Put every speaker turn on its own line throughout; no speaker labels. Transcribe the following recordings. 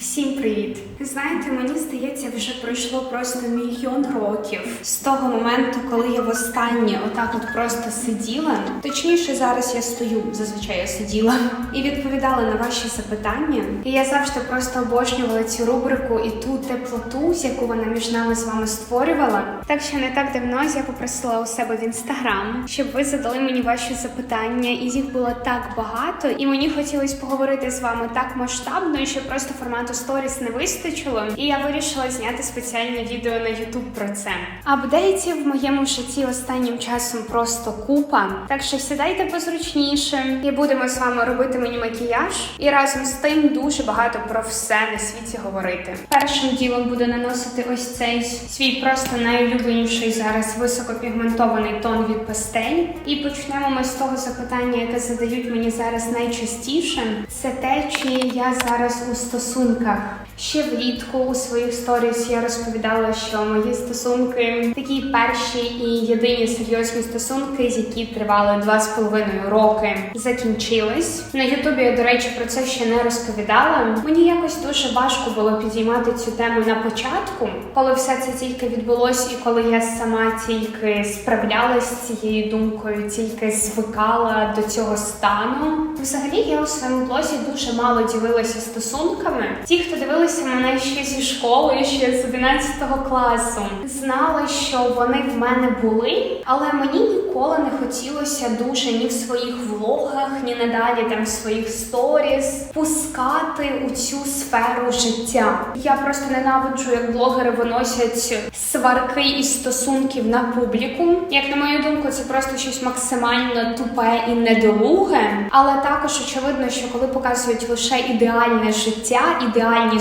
Всім привіт! Знаєте, мені здається, вже пройшло просто мільйон років з того моменту, коли я востаннє отак от просто сиділа. Точніше, зараз я стою, зазвичай я сиділа, і відповідала на ваші запитання. І я завжди просто обожнювала цю рубрику і ту теплоту, яку вона між нами з вами створювала. Так що не так давно я попросила у себе в інстаграм, щоб ви задали мені ваші запитання, і їх було так багато, і мені хотілося поговорити з вами так масштабно, що просто формату сторіс не вистачило. І я вирішила зняти спеціальне відео на YouTube про це. Апдейтів в моєму житті останнім часом просто купа. Так що сідайте позручніше і будемо з вами робити мені макіяж. І разом з тим дуже багато про все на світі говорити. Першим ділом буду наносити ось цей свій просто найулюбленіший зараз високопігментований тон від пастель. І почнемо ми з того запитання, яке задають мені зараз найчастіше. Це те, чи я зараз у стосунках. Ще влітку у своїх сторіс я розповідала, що мої стосунки такі перші і єдині серйозні стосунки, які тривали два з половиною роки, закінчились. На Ютубі я, до речі, про це ще не розповідала. Мені якось дуже важко було підіймати цю тему на початку, коли все це тільки відбулось, і коли я сама тільки справлялась з цією думкою, тільки звикала до цього стану. Взагалі, я у своєму блозі дуже мало ділилася стосунками. Ті, хто дивилися мене ще зі школи, ще з 11 класу, знали, що вони в мене були, але мені ніколи не хотілося дуже ні в своїх влогах, ні надалі там в своїх сторіс пускати у цю сферу життя. Я просто ненавиджу, як блогери виносять сварки і стосунків на публіку. Як на мою думку, це просто щось максимально тупе і недолуге. Але також очевидно, що коли показують лише ідеальне життя, ідеальні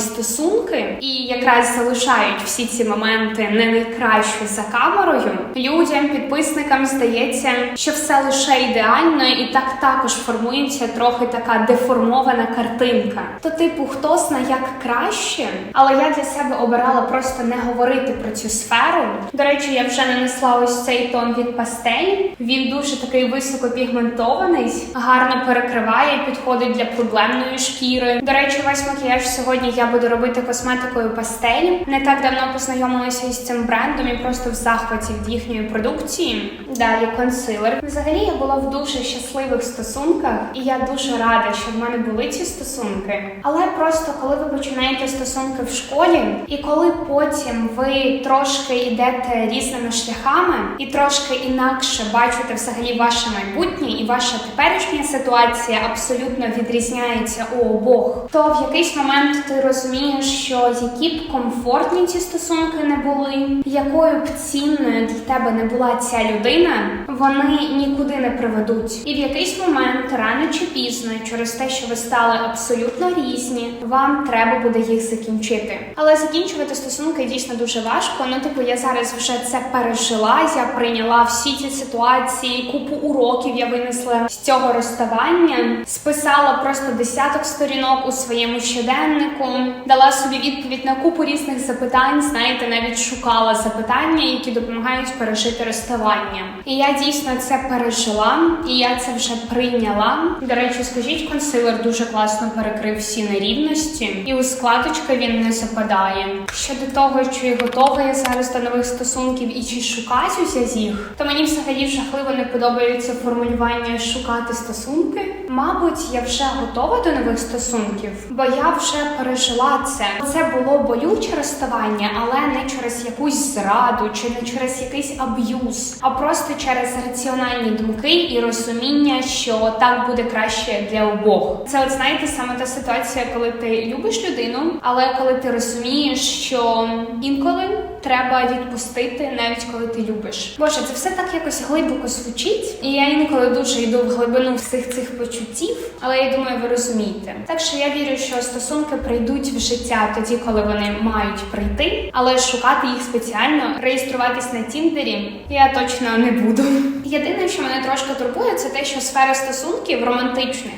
і якраз залишають всі ці моменти не найкраще за камерою, людям, підписникам здається, що все лише ідеально, і так також формується трохи така деформована картинка. То, типу, хто зна як краще, але я для себе обирала просто не говорити про цю сферу. До речі, я вже нанесла ось цей тон від пастель. Він дуже такий високопігментований, гарно перекриває, підходить для проблемної шкіри. До речі, весь макіяж сьогодні я буду робити косметикою пастель. Не так давно познайомилася із цим брендом і просто в захваті від їхньої продукції. Далі консилер. Взагалі я була в дуже щасливих стосунках, і я дуже рада, що в мене були ці стосунки. Але просто коли ви починаєте стосунки в школі, і коли потім ви трошки йдете різними шляхами і трошки інакше бачите взагалі ваше майбутнє і ваша теперішня ситуація абсолютно відрізняється у обох, то в якийсь момент ти розумієш, що які б комфортні ці стосунки не були, якою б цінною для тебе не була ця людина, вони нікуди не приведуть. І в якийсь момент, рано чи пізно, через те, що ви стали абсолютно різні, вам треба буде їх закінчити. Але закінчувати стосунки дійсно дуже важко. Ну, типу, я зараз вже це пережила. Я прийняла всі ці ситуації, купу уроків я винесла з цього розставання, списала просто десяток сторінок у своєму щоденнику, дала собі відповідь на купу різних запитань. Знаєте, навіть шукала запитання, які допомагають пережити розставання. І я дійсно це пережила, і я це вже прийняла. До речі, скажіть, консилер дуже класно перекрив всі нерівності, і у складочка він не западає. Щодо того, чи готова я зараз до нових стосунків і чи шукатимуся з їх, то мені взагалі жахливо не подобається формулювання шукати стосунки. Мабуть, я вже готова до нових стосунків, бо я вже пережила це. Це було болюче розставання, але не через якусь зраду чи не через якийсь аб'юз, а просто через раціональні думки і розуміння, що так буде краще для обох. Це, от знаєте, саме та ситуація, коли ти любиш людину, але коли ти розумієш, що інколи треба відпустити, навіть коли ти любиш. Боже, це все так якось глибоко звучить, і я інколи дуже йду в глибину всіх цих почуттів, але я думаю, ви розумієте. Так що я вірю, що стосунки прийдуть в життя тоді, коли вони мають прийти, але шукати їх спеціально, реєструватись на Тіндері я точно не буду. Єдине, що мене трошки турбує, це те, що сфера стосунків романтичних.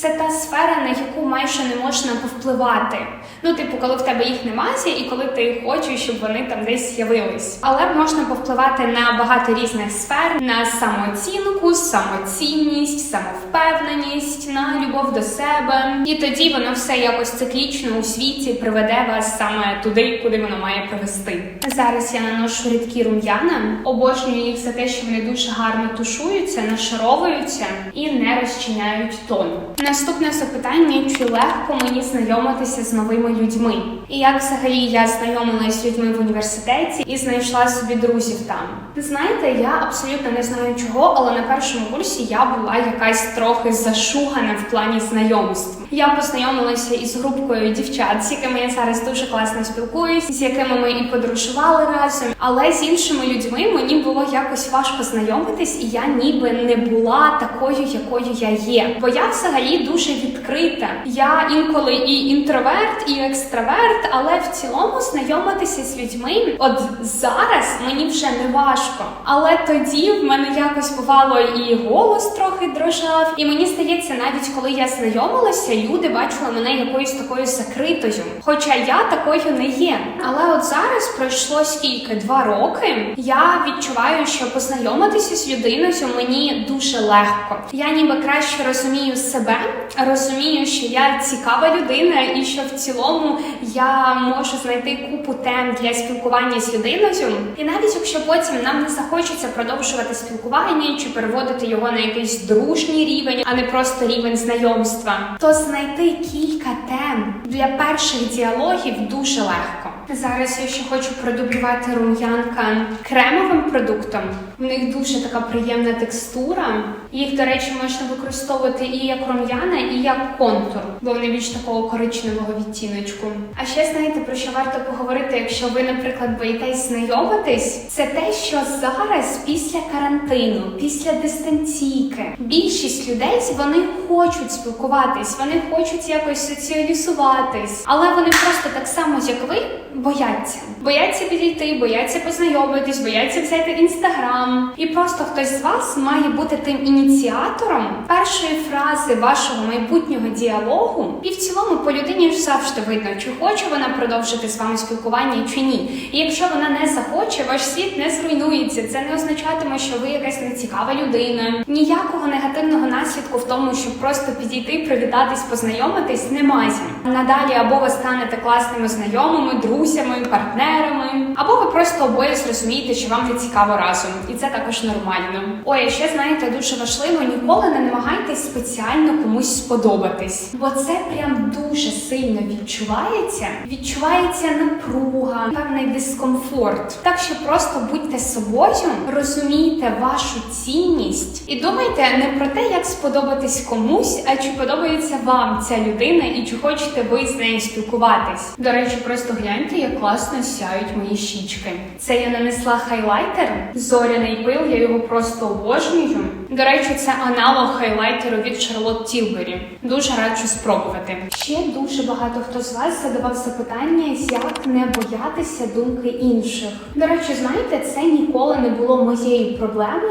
Це та сфера, на яку майже не можна повпливати. Ну, типу, коли в тебе їх немає, і коли ти хочеш, щоб вони там десь з'явились. Але можна повпливати на багато різних сфер: на самооцінку, самоцінність, самовпевненість, на любов до себе. І тоді воно все якось циклічно у світі приведе вас саме туди, куди воно має привести. Зараз я наношу рідкі рум'яна, обожнюю їх за те, що вони дуже гарно тушуються, нашаровуються і не розчиняють тон. Наступне запитання: чи легко мені знайомитися з новими людьми? І як взагалі я знайомилася з людьми в університеті і знайшла собі друзів там? Знаєте, я абсолютно не знаю чого, але на першому курсі я була якась трохи зашугана в плані знайомств. Я познайомилася із групкою дівчат, з якими я зараз дуже класно спілкуюсь, з якими ми і подорожували разом. Але з іншими людьми мені було якось важко знайомитись, і я ніби не була такою, якою я є. Бо я взагалі дуже відкрита. Я інколи і інтроверт, і екстраверт, але в цілому знайомитися з людьми, от зараз мені вже не важко. Але тоді в мене якось бувало і голос трохи дрожав, і мені здається, навіть коли я знайомилася, люди бачили мене якоюсь такою закритою. Хоча я такою не є. Але от зараз пройшло скільки два роки. Я відчуваю, що познайомитися з людиною мені дуже легко. Я ніби краще розумію себе, розумію, що я цікава людина, і що в цілому я можу знайти купу тем для спілкування з людиною. І навіть якщо потім нам не захочеться продовжувати спілкування чи переводити його на якийсь дружній рівень, а не просто рівень знайомства, то знайти кілька тем для перших діалогів дуже легко. Зараз я ще хочу продублювати рум'янка кремовим продуктом. В них дуже така приємна текстура. Їх, до речі, можна використовувати і як рум'яна, і як контур, бо вони більш такого коричневого відтіночку. А ще знаєте про що варто поговорити, якщо ви, наприклад, боїтесь знайомитись, це те, що зараз після карантину, після дистанційки, більшість людей вони хочуть спілкуватись, вони хочуть якось соціалізуватись, але вони просто так само, як ви, бояться. Бояться підійти, бояться познайомитись, бояться взяти інстаграм. І просто хтось з вас має бути тим ініціатором першої фрази вашого майбутнього діалогу. І в цілому по людині ж завжди видно, чи хоче вона продовжити з вами спілкування чи ні. І якщо вона не захоче, ваш світ не зруйнується. Це не означатиме, що ви якась нецікава людина. Ніякого негативного наслідку в тому, щоб просто підійти, привітатись, познайомитись, немає. Надалі або ви станете класними знайомими, друзями, партнерами, або ви просто обоє зрозумієте, що вам не цікаво разом, і це також нормально. Ой, ще знаєте, дуже важливо ніколи не намагайтесь спеціально комусь сподобатись, бо це прям дуже сильно відчувається. Відчувається напруга, певний дискомфорт. Так що просто будьте собою, розумійте вашу цінність і думайте не про те, як сподобатись комусь, а чи подобається вам ця людина і чи хочете ви з нею спілкуватись. До речі, просто гляньте, як класно сяють мої щічки. Це я нанесла хайлайтер, зоряний пил, я його просто обожнюю. До речі, це аналог хайлайтеру від Charlotte Tilbury. Дуже раджу спробувати. Ще дуже багато хто з вас задавав запитання, як не боятися думки інших. До речі, знаєте, це ніколи не було моєю проблемою.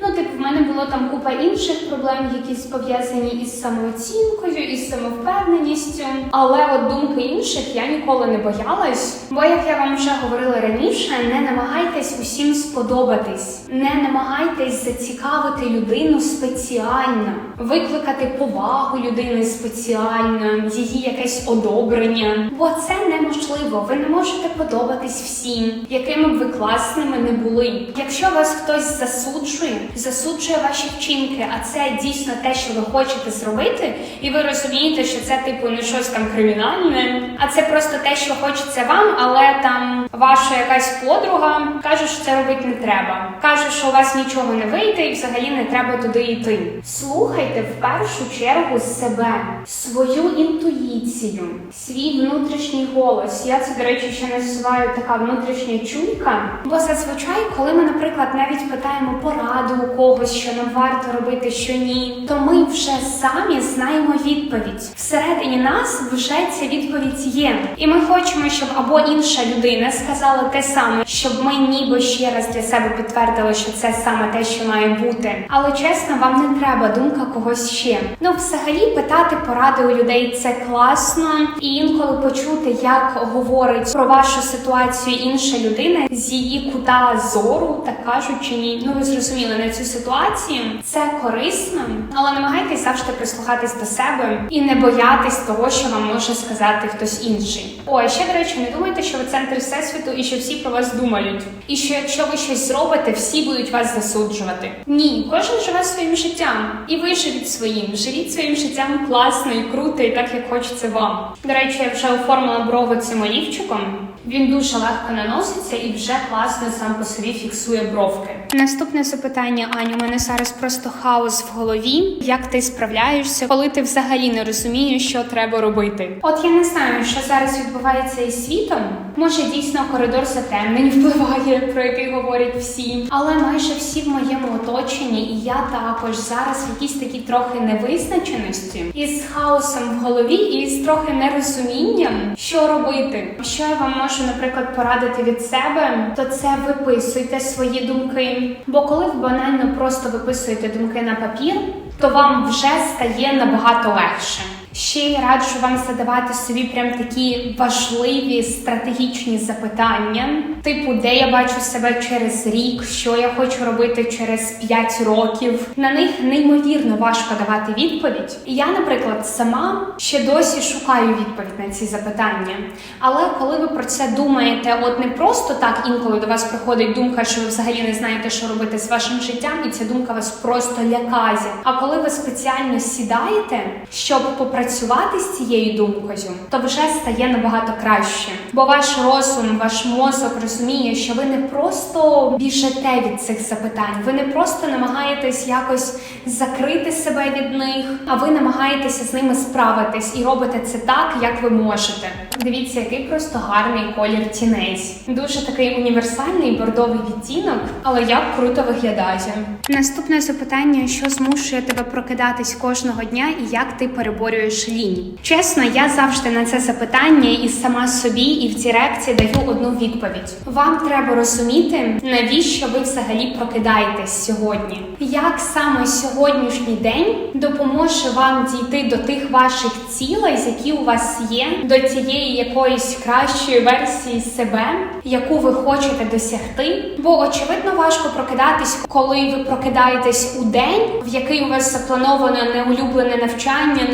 Ну, типу, в мене було там купа інших проблем, які пов'язані із самооцінкою, із самовпевненістю. Але от думки інших я ніколи не боялась. Бо, як я вам вже говорила раніше, не намагайтесь усім сподобатись, не намагайтесь зацікавити людину спеціально, викликати повагу людини спеціально, її якесь одобрення. Бо це неможливо. Ви не можете подобатись всім, якими б ви класними не були. Якщо вас хтось засуджує, засуджує ваші вчинки, а це дійсно те, що ви хочете зробити, і ви розумієте, що це типу не щось там кримінальне, а це просто те, що хочеться вам, але там ваша якась подруга каже, що це робити не треба. Каже, що у вас нічого не вийде, і взагалі не треба туди йти. Слухайте в першу чергу себе, свою інтуїцію, свій внутрішній голос. Я це, до речі, ще називаю така внутрішня чуйка. Бо зазвичай, коли ми, наприклад, навіть питаємо пораду у когось, що нам варто робити, що ні, то ми вже самі знаємо відповідь. Всередині нас вже ця відповідь є, і ми хочемо, щоб або інша людина сказала те саме, щоб ми ніби ще раз для себе підтвердили, що це саме те, що має бути. Але чесно, вам не треба думка когось ще. Ну, взагалі, питати поради у людей це класно, і інколи почути, як говорить про вашу ситуацію інша людина з її кута зору, так кажучи, ні. Ну ви зрозуміли на цю ситуацію. Це корисно, але намагайтесь завжди прислухатись до себе і не боятись того, що вам може сказати хтось інший. О, ще до речі, не думайте, що ви центр всесвіту і що всі про вас думають. І що якщо ви щось зробите, всі будуть вас засуджувати. Ні, кожен живе своїм життям, і ви живіть своїм. Живіть своїм життям класно і круто, і так як хочеться вам. До речі, я вже оформила брови цим олівчиком. Він дуже легко наноситься і вже класно сам по собі фіксує бровки. Наступне запитання, Аню. У мене зараз просто хаос в голові. Як ти справляєшся, коли ти взагалі не розумієш, що треба робити? От я не знаю, що зараз відбувається із світом. Може, дійсно коридор затемнень впливає, про який говорять всі, але майже всі в моєму оточенні, і я також зараз в якійсь такій трохи невизначеності, із хаосом в голові, і з трохи нерозумінням, що робити. Що я вам можу, наприклад, порадити від себе, то це виписуйте свої думки. Бо коли ви банально просто виписуєте думки на папір, то вам вже стає набагато легше. Ще й раджу вам задавати собі прям такі важливі стратегічні запитання, типу, де я бачу себе через рік, що я хочу робити через 5 років. На них неймовірно важко давати відповідь. І я, наприклад, сама ще досі шукаю відповідь на ці запитання. Але коли ви про це думаєте, от не просто так інколи до вас приходить думка, що ви взагалі не знаєте, що робити з вашим життям, і ця думка вас просто лякає. А коли ви спеціально сідаєте, щоб попрацювати з цією думкою, то вже стає набагато краще. Бо ваш розум, ваш мозок розуміє, що ви не просто біжите від цих запитань, ви не просто намагаєтесь якось закрити себе від них, а ви намагаєтеся з ними справитись і робите це так, як ви можете. Дивіться, який просто гарний колір тінець. Дуже такий універсальний бордовий відтінок, але як круто виглядає. Наступне запитання: що змушує тебе прокидатись кожного дня і як ти переборюєш лінь? Чесно, я завжди на це запитання і сама собі, і в цій реакції даю одну відповідь. Вам треба розуміти, навіщо ви взагалі прокидаєтесь сьогодні. Як саме сьогоднішній день допоможе вам дійти до тих ваших цілей, які у вас є, до цієї якоїсь кращої версії себе, яку ви хочете досягти? Бо очевидно важко прокидатись, коли ви прокидаєтесь у день, в який у вас заплановано неулюблене навчання,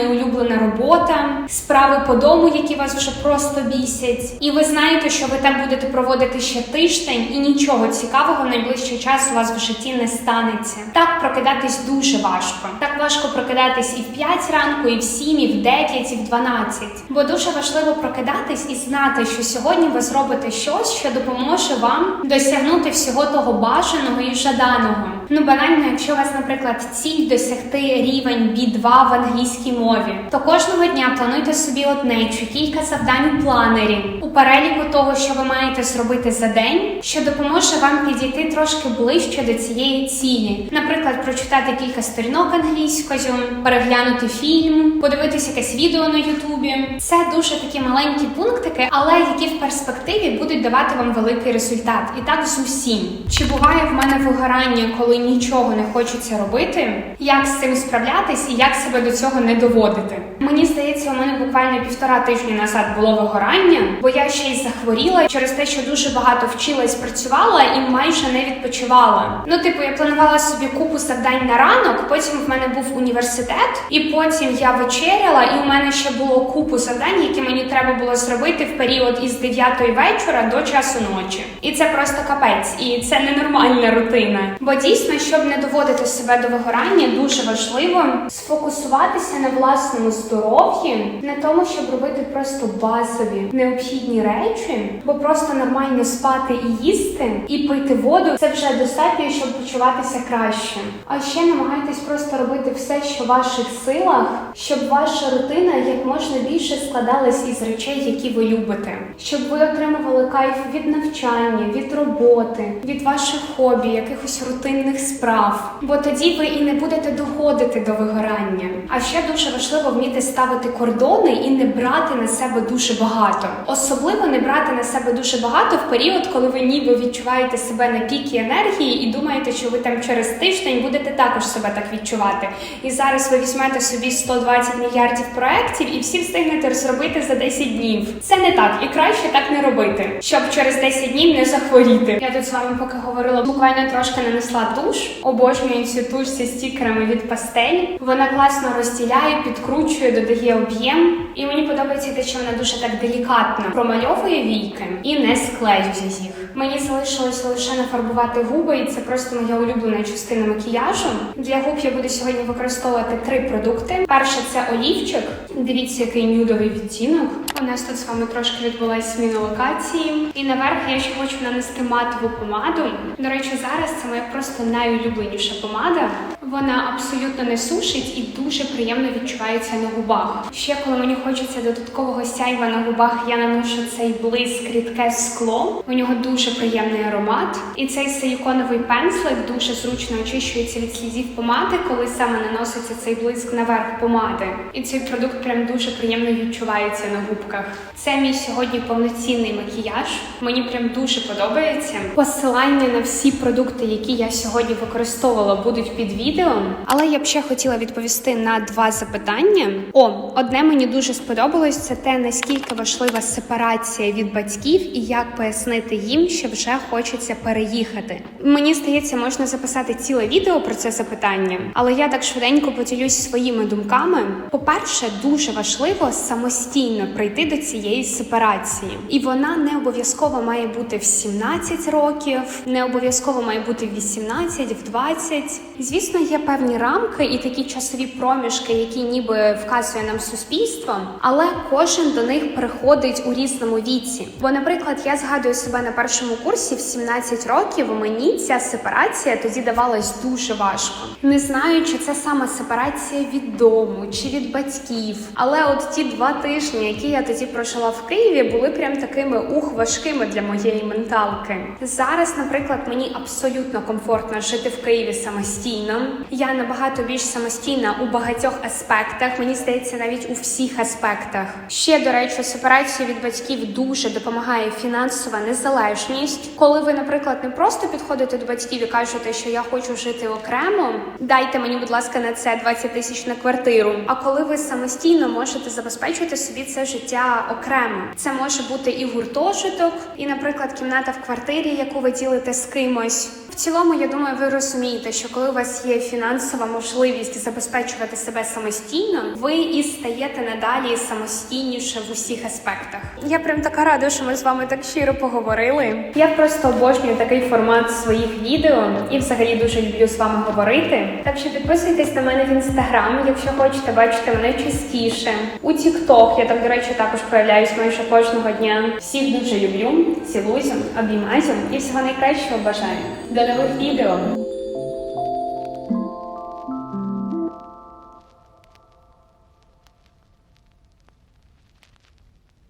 неулюблена робота, справи по дому, які вас вже просто бісять, і ви знаєте, що ви так будете проводити ще тиждень, і нічого цікавого в найближчий час у вас в житті не станеться. Так прокидатись дуже важко. Так важко прокидатись і в 5 ранку, і в 7, і в 9, і в 12. Бо дуже важливо прокидатись і знати, що сьогодні ви зробите щось, що допоможе вам досягнути всього того бажаного і жаданого. Ну банально, якщо у вас, наприклад, ціль досягти рівень B2 в англійській мові, то кожного дня плануйте собі одне чи кілька завдань у планері у переліку того, що ви маєте зробити за день, що допоможе вам підійти трошки ближче до цієї цілі. Наприклад, прочитати кілька сторінок англійською, переглянути фільм, подивитися якесь відео на Ютубі. Це дуже такі маленькі пунктики, але які в перспективі будуть давати вам великий результат. І так з усім. Чи буває в мене вигорання, коли нічого не хочеться робити? Як з цим справлятись і як себе до цього не доводити? Мені здається, у мене буквально півтора тижні назад було вигорання, бо я ще й захворіла через те, що дуже багато вчилась, працювала і майже не відпочивала. Ну, типу, я планувала собі купу завдань на ранок, потім в мене був університет, і потім я вечеряла, і у мене ще було купу завдань, які мені треба було зробити в період із 9 вечора до часу ночі. І це просто капець, і це ненормальна рутина. Бо дійсно, щоб не доводити себе до вигорання, дуже важливо сфокусуватися на власному здоров'ї, на тому, щоб робити просто базові необхідні речі, бо просто нормально спати і їсти, і пити воду це вже достатньо, щоб почуватися краще. А ще намагайтесь просто робити все, що в ваших силах, щоб ваша рутина як можна більше складалась із речей, які ви любите, щоб ви отримували кайф від навчання, від роботи, від ваших хобі, якихось рутинних справ. Бо тоді ви і не будете доходити до вигорання. А ще дуже важливо вміти вміти ставити кордони і не брати на себе дуже багато. Особливо не брати на себе дуже багато в період, коли ви ніби відчуваєте себе на пікі енергії і думаєте, що ви там через тиждень будете також себе так відчувати. І зараз ви візьмете собі 120 мільярдів проєктів і всі встигнете зробити за 10 днів. Це не так, і краще так не робити, щоб через 10 днів не захворіти. Я тут з вами поки говорила, буквально трошки нанесла туш. Обожнюю цю туш стікерами від пастель. Вона класно розділяє, підкручує, додає об'єм. І мені подобається те, що вона дуже так делікатно промальовує війки і не склеює їх. Мені залишилося лише нафарбувати губи, і це просто моя улюблена частина макіяжу. Для губ я буду сьогодні використовувати три продукти. Перше це олівчик. Дивіться, який нюдовий відтінок. У нас тут з вами трошки відбулася зміна локації. І наверх я ще хочу нанести матову помаду. До речі, зараз це моя просто найулюбленіша помада. Вона абсолютно не сушить і дуже приємно відчувається на губах. Ще коли мені хочеться додаткового сяйва на губах, я наношу цей блиск рідке скло. У нього дуже приємний аромат. І цей силіконовий пензлик дуже зручно очищується від слідів помади, коли саме наноситься цей блиск наверх помади. І цей продукт прям дуже приємно відчувається на губках. Це мій сьогодні повноцінний макіяж. Мені прям дуже подобається. Посилання на всі продукти, які я сьогодні використовувала, будуть під відео. Але я б ще хотіла відповісти на два запитання. О, одне мені дуже сподобалось це те, наскільки важлива сепарація від батьків і як пояснити їм, що вже хочеться переїхати. Мені здається, можна записати ціле відео про це запитання, але я так швиденько поділюсь своїми думками. По-перше, дуже важливо самостійно прийти до цієї сепарації, і вона не обов'язково має бути в 17 років, не обов'язково має бути в 18, в 20. Звісно, є певні рамки і такі часові проміжки, які ніби вказує нам суспільство, але кожен до них приходить у різному віці. Бо, наприклад, я згадую себе на першому курсі в 17 років. Мені ця сепарація тоді давалась дуже важко. Не знаю, чи це саме сепарація від дому чи від батьків. Але от ті два тижні, які я тоді прожила в Києві, були прям такими ух важкими для моєї менталки. Зараз, наприклад, мені абсолютно комфортно жити в Києві самостійно. Я набагато більш самостійна у багатьох аспектах. Мені здається, навіть у всіх аспектах. Ще до речі, сепарація від батьків дуже допомагає фінансова незалежність. Коли ви, наприклад, не просто підходите до батьків і кажете, що я хочу жити окремо, дайте мені, будь ласка, на це 20 тисяч на квартиру. А коли ви самостійно можете забезпечити собі це життя окремо, це може бути і гуртожиток, і, наприклад, кімната в квартирі, яку ви ділите з кимось. Цілому, я думаю, ви розумієте, що коли у вас є фінансова можливість забезпечувати себе самостійно, ви і стаєте надалі самостійніше в усіх аспектах. Я прям така рада, що ми з вами так щиро поговорили. Я просто обожнюю такий формат своїх відео і взагалі дуже люблю з вами говорити. Так що підписуйтесь на мене в інстаграм, якщо хочете бачити мене частіше. У TikTok я там, до речі, також проявляюсь майже кожного дня. Всіх дуже люблю, цілую, обіймаю і всього найкращого бажаю. До нових відео!